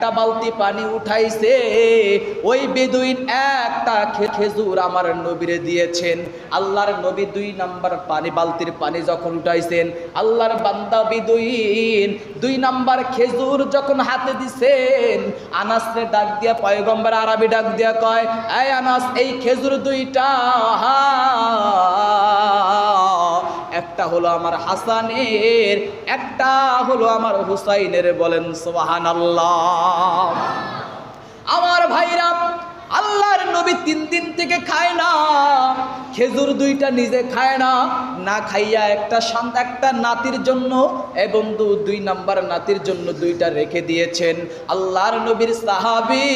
একটা বালতি পানি উঠাইছে, ওই বেদুইন একটা খেজুর আমার নবীরে দিয়েছেন। আল্লাহর নবী দুই নাম্বার পানি, বালতির পানি যখন উঠাইছেন, আল্লাহর বান্দা বেদুইন দুই নাম্বার খেজুর যখন হাতে দিছেন, আনাসরে ডাক দিয়া পয়গম্বর আরবি ডাক দিয়া কয়, এই আনাস, এই খেজুর দুইটা হা একটা হলো আমার হাসানের, একটা হলো আমার হুসাইনের বলেন সোহান আল্লাহ আমার ভাইরা, আল্লাহর নবী তিন দিন থেকে খায় না, খেজুর দুইটা নিজে খায় না না খাইয়া একটা শান্ত একটা নাতির জন্য এবং দু দুই নাম্বার নাতির জন্য দুইটা রেখে দিয়েছেন। আল্লাহর নবীর সাহাবী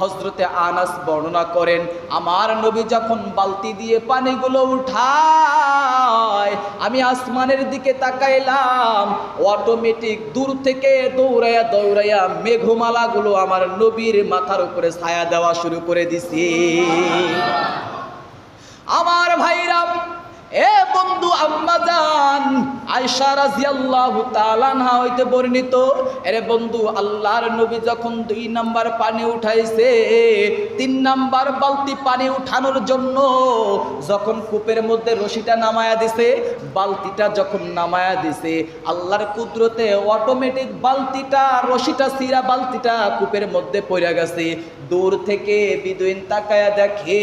হজরতে আনাস বর্ণনা করেন, আমার নবী যখন বালতি দিয়ে পানিগুলো উঠায়, আমি আসমানের দিকে তাকাইলাম অটোমেটিক দূর থেকে দৌড়াইয়া দৌড়াইয়া মেঘমালাগুলো আমার নবীর মাথার উপরে ছায়া দেওয়া শুরু করে দিছি। আমার ভাইরা এ বন্ধু আম্মাজান আয়সা রাজিয়াল্লাহু তাআলা আনহা হইতে বর্ণিত, এরে বন্ধু আল্লাহর নবী যখন দুই নাম্বার পানি উঠাইছে, তিন নাম্বার বালতি পানি জন্য যখন কূপের মধ্যে রশিটা নামায়া দিছে, বালতিটা যখন নামায়া দিছে, আল্লাহর কুদরতে অটোমেটিক বালতিটা, রশিটা সিরা বালতিটা কূপের মধ্যে পড়ে গেছে। দূর থেকে বিদুইন তাকায়া দেখে,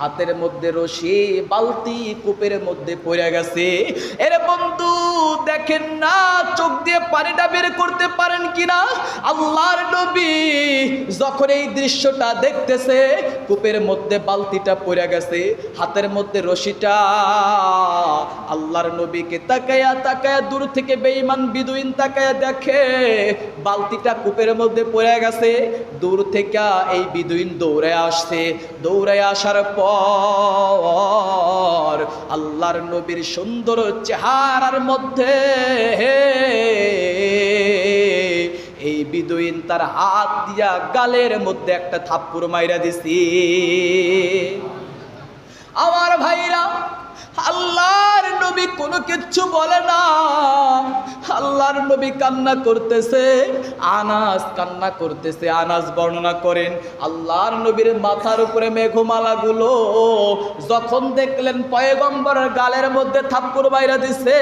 হাতের মধ্যে রশি বালতি কূপের মধ্যে পড়ে গেছে। এরে বন্ধু, দেখেন না, চোখ দিয়ে পানিটা বের করতে পারেন কিনা? আল্লাহর নবী যখন এই দৃশ্যটা দেখতেছে কূপের মধ্যে বালতিটা পড়ে গেছে, হাতের মধ্যে রশিটা। আল্লাহর নবীকে তাকায়া তাকায়া দূর থেকে বেঈমান বিদুইন তাকায়া দেখে, বালতিটা কূপের মধ্যে পড়ে গেছে। দূর থেকে এই বিদুইন দৌড়ে আসছে। দৌড়ে আসার পর আল্লাহর নবীর সুন্দর চেহারার মধ্যে এই বিদুইন তার হাত দিয়া গালের মধ্যে একটা থাপ্পুর মাইরা দিছি। আমার ভাইরা আল্লাহর নবী কোনো কিচ্ছু বলে না। আল্লাহর নবী কান্না করতেছে, আনাস কান্না করতেছে, আনাস বর্ণনা করেন, আল্লাহর নবীর মাথার উপরে মেঘমালাগুলো যখন দেখলেন পয়গম্বরের গালের মধ্যে থাপ্পড় বাইরা দিছে,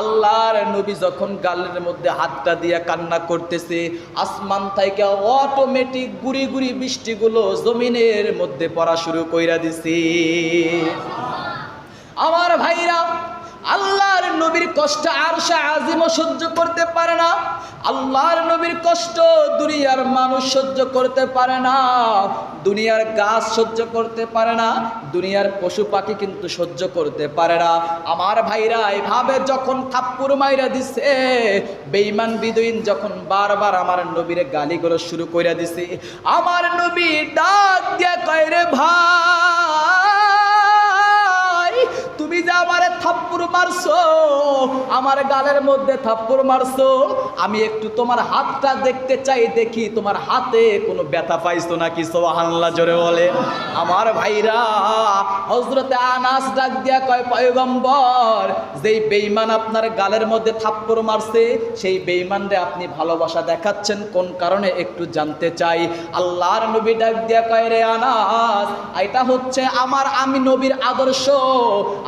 আল্লাহর নবী যখন গালের মধ্যে হাতটা দিয়ে কান্না করতেছে, আসমান থেকে অটোমেটিক গুড়ি গুড়ি বৃষ্টিগুলো জমিনের মধ্যে পড়া শুরু কইরা দিছে। আল্লাহর নবীর কষ্ট আর সে আজিমও সহ্য করতে পারে না। আল্লাহর নবীর কষ্ট দুনিয়ার মানুষ সহ্য করতে পারে না। দুনিয়ার গাছ সহ্য করতে পারে না। দুনিয়ার পশু পাখি কিন্তু সহ্য করতে পারে না। আমার ভাইরা এভাবে যখন থাপ্পুর মাইরা দিছে, বেঈমান বিদুইন যখন বারবার আমার নবীর গালিগুলো শুরু করে দিছে, আমার নবী ডাক দিয়া কয় রে ভাই মারছো আমার গালের মধ্যে থাপ্পড় মারছো আমি একটু তোমার হাতটা দেখতে চাই, দেখি তোমার হাতে কোনো ব্যথা পাইছো নাকি? সোহান্লা জোরে বলে। আমার ভাইরা হজরতে আনাস ডাক দিয়া কয়, পয়গম্বর, যেই বেইমান আপনার গালের মধ্যে থাপ্পড় মারছে, সেই বেইমানরে আপনি ভালোবাসা দেখাচ্ছেন, কোন কারণে একটু জানতে চাই? আল্লাহর নবী ডাক দিয়া কয়, রে আনাস, এটা হচ্ছে আমার আমি নবীর আদর্শ।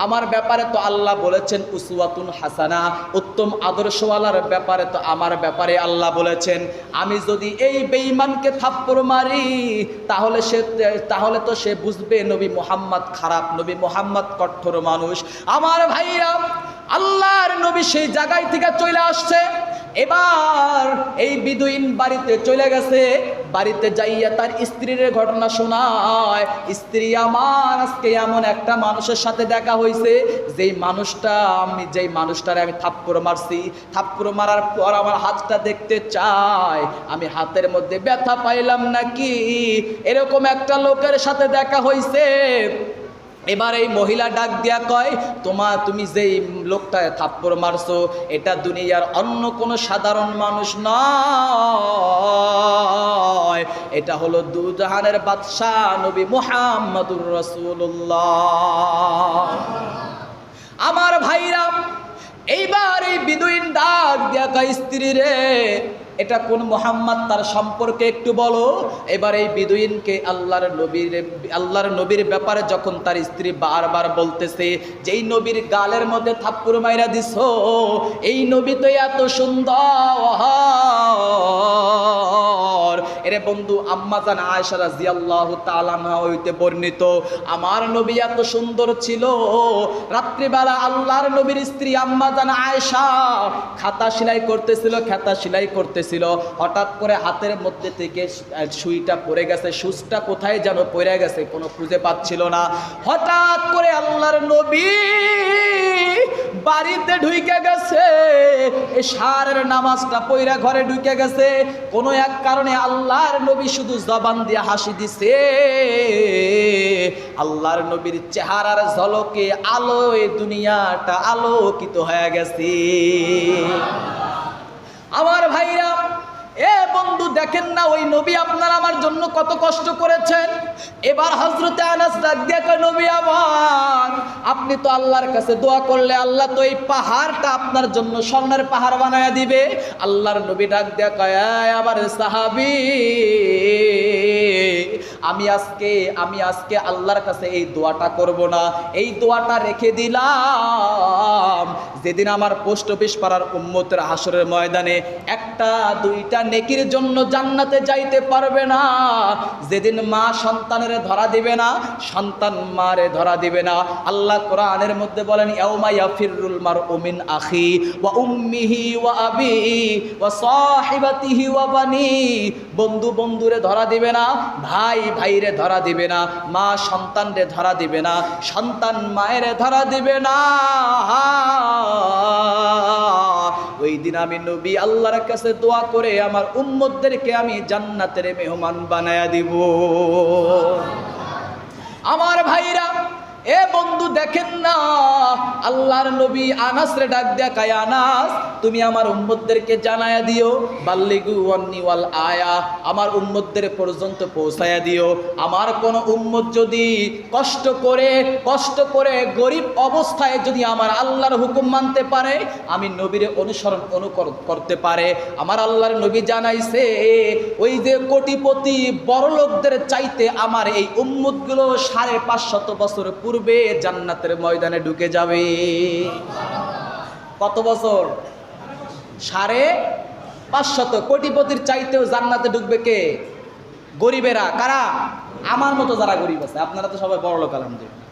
আমার ব্যাপারে তো আল্লাহ বলেছেন, উসওয়াতুন হাসানা। উত্তম আদর্শওয়ালার ব্যাপারে তো আমার ব্যাপারে আল্লাহ বলেছেন, আমি যদি এই বেঈমানকে থাপ্পড় মারি, তাহলে সে, তাহলে তো সে বুঝবে নবী মোহাম্মদ খারাপ, নবী মোহাম্মদ কঠোর মানুষ। আমার ভাইরা, আল্লাহর নবী সেই জায়গায় থেকে চলে আসছে, এবার এই বিদুইন বাড়িতে চলে গেছে। বাড়িতে যাইয়া তার স্ত্রীর ঘটনা শোনায়, স্ত্রী আমার, আজকে এমন একটা মানুষের সাথে দেখা হয়েছে যেই মানুষটা, আমি যেই মানুষটারে আমি থাপ্পড় মারছি, থাপ্পড় মারার পর আমার হাতটা দেখতে চাই আমি হাতের মধ্যে ব্যথা পাইলাম নাকি? এরকম একটা লোকের সাথে দেখা হয়েছে এবার এই মহিলা ডাক দিয়া কয়, তোমা, তুমি যেই লোকটায় থাপ্পড় মারছো, এটা দুনিয়ার অন্য কোনো সাধারণ মানুষ নয়। এটা হলো দুজাহানের বাদশাহ নবী মুহাম্মদুর রসুল্লাহ আমার ভাইরা, এইবার এই বিদুইন ডাক কয় স্ত্রী রে, এটা কোন মোহাম্মদ তার সম্পর্কে একটু বলো। এবার এই বিদুইনকে আল্লাহর নবীর আল্লাহর নবীর ব্যাপারে যখন তার স্ত্রী বারবার বলতেছে, যেই নবীর গালের মধ্যে থাপ্পুর মাইরা দিস এই নবী তো এত সুন্দর। এরে বন্ধু আম্মাজান আয়েশা রাদিয়াল্লাহু তাআলা আনহা হইতে বর্ণিত, আমার নবী এত সুন্দর ছিল। রাত্রিবেলা আল্লাহর নবীর স্ত্রী আম্মাজান আয়েশা খাতা সেলাই করতেছিল, খাতা সেলাই করতেছিল। হঠাৎ করে হাতের মধ্যে থেকে সুইটা পড়ে গেছে। সুচটা কোথায় যেন পড়ে গেছে, কোনো খুঁজে পাচ্ছিল না। হঠাৎ করে আল্লাহর নবী বাড়িতে ঢুইকে গেছে। সারের নামাজটা পইরা ঘরে ঢুকে গেছে। কোন এক কারণে আল্লাহর নবী শুধু জবান দিয়ে হাসি দিছে। আল্লাহর নবীর চেহারার ঝলকে আলোয় দুনিয়াটা আলোকিত হয়ে গেছে। আমার ভাইরা এ বন্ধু, দেখেন না, ওই নবী আপনার আমার জন্য কত কষ্ট করেছেন? এবার হজরতে আনাস দিয়ে নবী আমার, আপনি তো আল্লাহর কাছে দোয়া করলে আল্লাহ তো এই পাহাড়টা আপনার জন্য স্বর্ণের পাহাড় বানায়া দিবে। আল্লাহর নবী ডাক দিয়ে আমার সাহাবি, আমি আজকে আমি আজকে আল্লাহর কাছে এই দোয়াটা করব না। এই দোয়াটা রেখে দিলাম। যেদিন আমার পোস্ট অফিস পাড়ার উম্মতের হাসরের ময়দানে একটা, দুইটা নেকির জন্য জান্নাতে যাইতে পারবে না। যেদিন মা সন্তানের ধরা দিবে না, সন্তান মারে ধরা দিবে না। আল্লাহ কোরআনের মধ্যে বলেন, ইয়াউমা ইয়াফিরুল মারউ মিন আখি ওয়া উম্মিহি ওয়া আবি ওয়া সাহিবাতিহি ওয়া বানি। বন্ধু বন্ধুরে ধরা দিবে না, ভাই ভাইরে ধরা দিবে না, মা সন্তানরে ধরা দিবে না, সন্তান মায়েরে ধরা দিবে না। ওই দিন আমি নবী আল্লাহর কাছে দোয়া করে আমার উম্মতদেরকে আমি জান্নাতের মেহমান বানায়া দিব। আমার ভাইরা এ বন্ধু দেখেন না, আল্লাহর নবী আনাস রে ডাক দেয়া কায়, আনাস, তুমি আমার উম্মতদেরকে জানায়া দিও, বাল্লিগু ওয়ান্নিওয়াল আয়া, আমার উম্মতদের পর্যন্ত পৌঁছায়া দিও। আমার কোন উম্মত যদি কষ্ট করে কষ্ট করে গরিব অবস্থায় যদি আমার আল্লাহর হুকুম মানতে পারে, আমি নবীরে অনুসরণ অনুকরণ করতে পারে। আমার আল্লাহর নবী জানাইছে, ওই যে কোটিপতি বড় লোকদের চাইতে আমার এই উম্মতগুলো সাড়ে পাঁচশত বছর পূর্বে জান্নাতের ময়দানে ঢুকে যাবে। কত বছর? সাড়ে পাঁচশত কোটিপতির চাইতেও জান্নাতে ঢুকবে কে? গরিবেরা। কারা? আমার মতো যারা গরিব আছে। আপনারা তো সবাই বড় লোক, আলহামদুলিল্লাহ।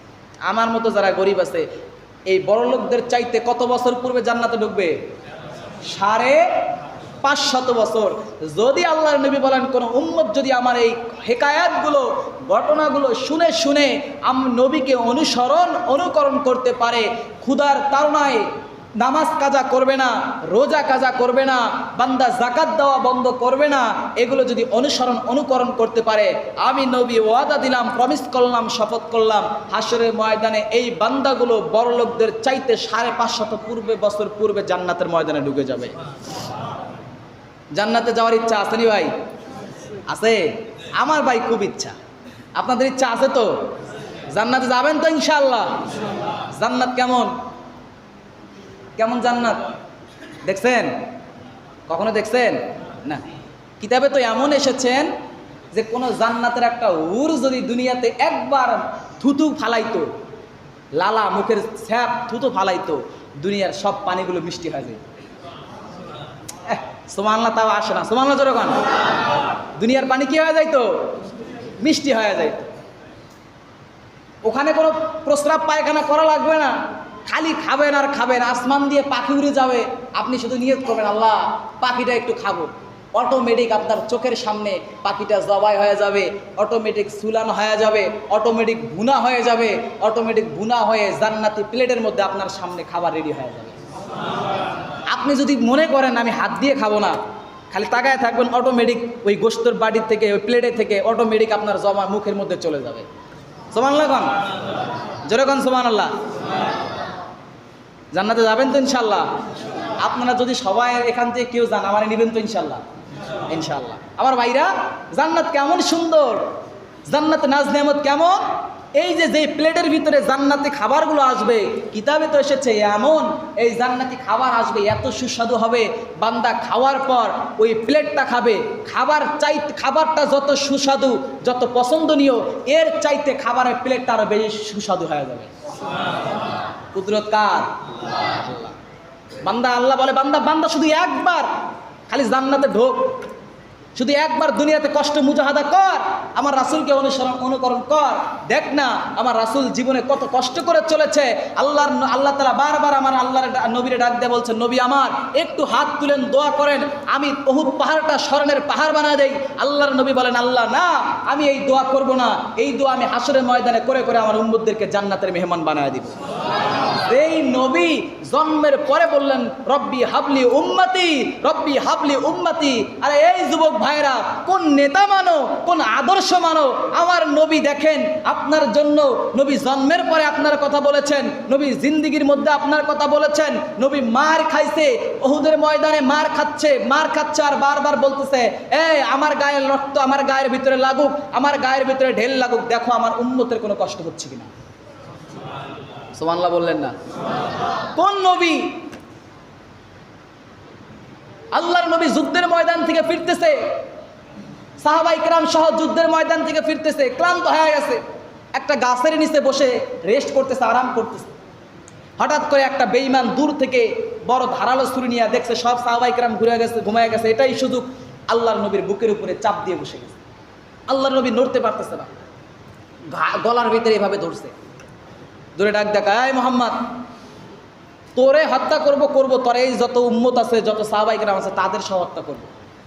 আমার মতো যারা গরিব আছে, এই বড় লোকদের চাইতে কত বছর পূর্বে জান্নাতে ঢুকবে? সাড়ে পাঁচশত বছর। যদি আল্লাহর নবী বলেন, কোন উম্মত যদি আমার এই হেকায়াতগুলো, ঘটনাগুলো শুনে শুনে আম নবীকে অনুসরণ, অনুকরণ করতে পারে ক্ষুধার তাড়নায় নামাজ কাজা করবে না, রোজা কাজা করবে না, বান্দা জাকাত দেওয়া বন্ধ করবে না, এগুলো যদি অনুসরণ, অনুকরণ করতে পারে, আমি নবী ওয়াদা দিলাম প্রমিস করলাম, শপথ করলাম হাসরের ময়দানে এই বান্দাগুলো বড় লোকদের চাইতে সাড়ে পাঁচশত পূর্বে, বছর পূর্বে জান্নাতের ময়দানে ঢুকে যাবে। জান্নাতে যাওয়ার ইচ্ছা আছে নি ভাই? আছে। আমার ভাই খুব ইচ্ছা। আপনাদের ইচ্ছা আছে তো? জান্নাতে যাবেন তো ইনশাল্লাহ জান্নাত কেমন? কেমন জান্নাত? দেখছেন? কখনো দেখছেন? না। কিতাবে তো এমন এসেছেন যে কোনো জান্নাতের একটা উর যদি দুনিয়াতে একবার থুতু ফালাইতো, লালা মুখের স্যাপ থুতু ফালাইতো, দুনিয়ার সব পানিগুলো মিষ্টি হয়ে যায় সোমানলা তাও আসে না। সোমানলা যখন দুনিয়ার পানি কি হয়ে যাইতো? মিষ্টি হয়ে যাইতো। ওখানে কোনো প্রস্রাব পায়খানা করা লাগবে না। খালি খাবেন আর খাবেন, আসমান দিয়ে পাখি উড়ে যাবে। আপনি শুধু নিয়ত করবেন, আল্লাহ, পাখিটা একটু খাব। অটোমেটিক আপনার চোখের সামনে পাখিটা জবাই হয়ে যাবে অটোমেটিক সুলান হয়ে যাবে অটোমেটিক ভুনা হয়ে যাবে অটোমেটিক ভুনা হয়ে জান্নাতি প্লেটের মধ্যে আপনার সামনে খাবার রেডি হয়ে যাবে। আপনি যদি মনে করেন আমি হাত দিয়ে খাব না, খালি তাকায় থাকবেন অটোমেটিক ওই গোস্তর বাড়ির থেকে, ওই প্লেটে থেকে অটোমেটিক আপনার জমা মুখের মধ্যে চলে যাবে। সোমান জোরে কন সোমান আল্লাহ জান্নাতে যাবেন তো ইনশাল্লাহ আপনারা যদি সবাই এখান থেকে কেউ যান, আমার নেবেন তো ইনশাল্লাহ ইনশাল্লাহ আমার ভাইরা, জান্নাত কেমন সুন্দর? জান্নাত নাজ নেমত কেমন? এই যে যে প্লেটের ভিতরে জান্নাতি খাবারগুলো আসবে, কিতাবে তো এসেছে এমন, এই জান্নাতি খাবার আসবে, এত সুস্বাদু হবে, বান্দা খাওয়ার পর ওই প্লেটটা খাবে। খাবার চাই খাবারটা যত সুস্বাদু, যত পছন্দনীয়, এর চাইতে খাবারের প্লেটটা আরও বেশি সুস্বাদু হয়ে যাবে। কুদরত কার? বান্দা, আল্লাহ বলে, বান্দা বান্দা শুধু একবার, খালি জান্নাতে ঢোক। শুধু একবার দুনিয়াতে কষ্ট মুজাহাদা কর, আমার রাসুলকে অনুসরণ, অনুকরণ কর। দেখ না, আমার রাসুল জীবনে কত কষ্ট করে চলেছে। আল্লাহর আল্লাহ তালা বারবার আমার আল্লাহর নবীরে ডাক দিয়ে বলছেন, নবী আমার, একটু হাত তুলেন, দোয়া করেন। আমি বহুত পাহাড়টা স্মরণের পাহাড় বানা দেই। আল্লাহর নবী বলেন, আল্লাহ, না, আমি এই দোয়া করব না। এই দোয়া আমি হাসরের ময়দানে করে করে আমার উম্মুদদেরকে জান্নাতের মেহমান বানায় দিব। এই নবী জন্মের পরে বললেন, রব্বি হাবলি উম্মতি, রব্বি হাবলি উম্মতি। আরে এই যুবক ভাইরা কোন নেতা মানো, কোন আদর্শ মানো? আমার নবী দেখেন, আপনার জন্য নবী জন্মের পরে আপনার কথা বলেছেন, নবী জিন্দিগির মধ্যে আপনার কথা বলেছেন, নবী মার খাইছে ওহুদের ময়দানে মার খাচ্ছে মার খাচ্ছে আর বারবার বলতেছে, এই, আমার গায়ের রক্ত আমার গায়ের ভিতরে লাগুক, আমার গায়ের ভিতরে ঢেল লাগুক, দেখো আমার উন্মতের কোনো কষ্ট হচ্ছে কিনা। সোমানলা বললেন না। কোন নবী আল্লাহর নবী যুদ্ধের ময়দান থেকে ফিরতেছে সাহাবাই ক্রাম সহ যুদ্ধের ময়দান থেকে ফিরতেছে, ক্লান্ত হয়ে গেছে, একটা গাছের নিচে বসে রেস্ট করতেছে, আরাম করতেছে। হঠাৎ করে একটা বেইমান দূর থেকে বড় ধারালো সুরি নিয়ে দেখছে, সব সাহাবাই ক্রাম ঘুরে গেছে, ঘুমায় গেছে, এটাই সুযোগ আল্লাহর নবীর বুকের উপরে চাপ দিয়ে বসে গেছে। আল্লাহর নবী নড়তে পারতেছে না গলার ভিতরে এভাবে ধরছে। দূরে ডাক দেখা, এই মোহাম্মদ, তোরে হত্যা করব করব, তোর এই যত উম্মত আছে, যত সাহাবাই গ্রাম আছে, তাদের সহ হত্যা করব।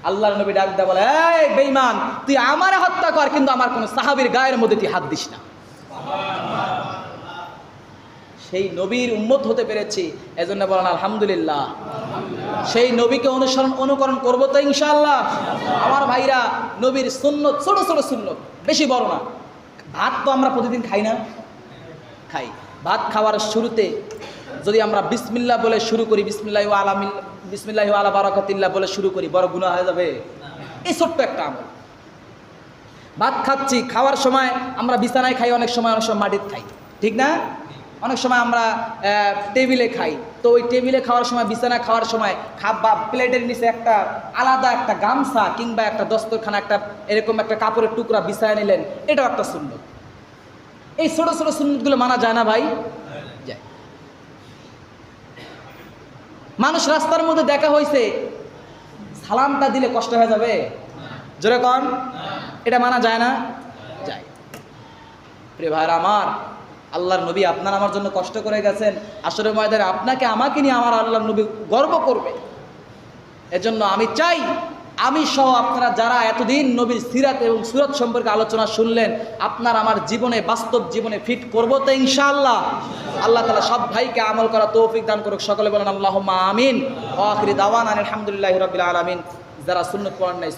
আল্লাহর নবী ডাক দেয়া বলে, এই বেইমান তুই আমার হত্যা কর, কিন্তু আমার কোনো সাহাবীর গায়ের মধ্যে তুই হাত দিস না। সেই নবীর উম্মত হতে পেরেছি, এজন্য বলেন, আলহামদুলিল্লাহ। সেই নবীকে অনুসরণ, অনুকরণ করব তো ইনশাল্লাহ আমার ভাইরা নবীর সুন্নত, ছোট ছোট সুন্নত, বেশি বড় না। ভাত তো আমরা প্রতিদিন খাই না। খাই। ভাত খাওয়ার শুরুতে যদি আমরা বিসমিল্লা বলে শুরু করি, বিসমিল্লাহ আলামিল বিসমিল্লাহ আলা বারাকাতিল্লাহ বলে শুরু করি, বড় গুণা হয়ে যাবে? এই ছোট্ট একটা আমল। ভাত খাচ্ছি, খাওয়ার সময় আমরা বিছানায় খাই, অনেক সময় অনেক সময় মাটিতে খাই। ঠিক না? অনেক সময় আমরা টেবিলে খাই। তো ওই টেবিলে খাওয়ার সময়, বিছানায় খাওয়ার সময় খাবা প্লেটের নিচে একটা আলাদা একটা গামছা কিংবা একটা দস্তরখানা, একটা এরকম একটা কাপড়ের টুকরা বিছায় নিলেন, এটাও একটা সুন্দর এই ছোট ছোট সুন্নতগুলো মানা যায় না ভাই? যায়। মানুষ রাস্তার মধ্যে দেখা হয়েছে, সালামটা দিলে কষ্ট হয়ে যাবে। জোরে কন। এটা মানা যায় না? যায়। প্রিয় ভাইরা আমার আল্লাহর নবী আপনার আমার জন্য কষ্ট করে গেছেন। আসলে ময়দানে আপনাকে, আমাকে নিয়ে আমার আল্লাহর নবী গর্ব করবে। এজন্য আমি চাই আমি সহ আপনারা যারা এতদিন নবীর সিরাত এবং সুরত সম্পর্কে আলোচনা শুনলেন, আপনার আমার জীবনে, বাস্তব জীবনে ফিট করব তো ইনশাআল্লাহ। আল্লাহ তালা সব ভাইকে আমল করা তৌফিক দান করুক। সকলে বলেন আল্লাহ আমিন। আখরি দাওয়ান আলহামদুলিল্লাহ রবিল আলমিন। যারা শূন্য পড়ান নাই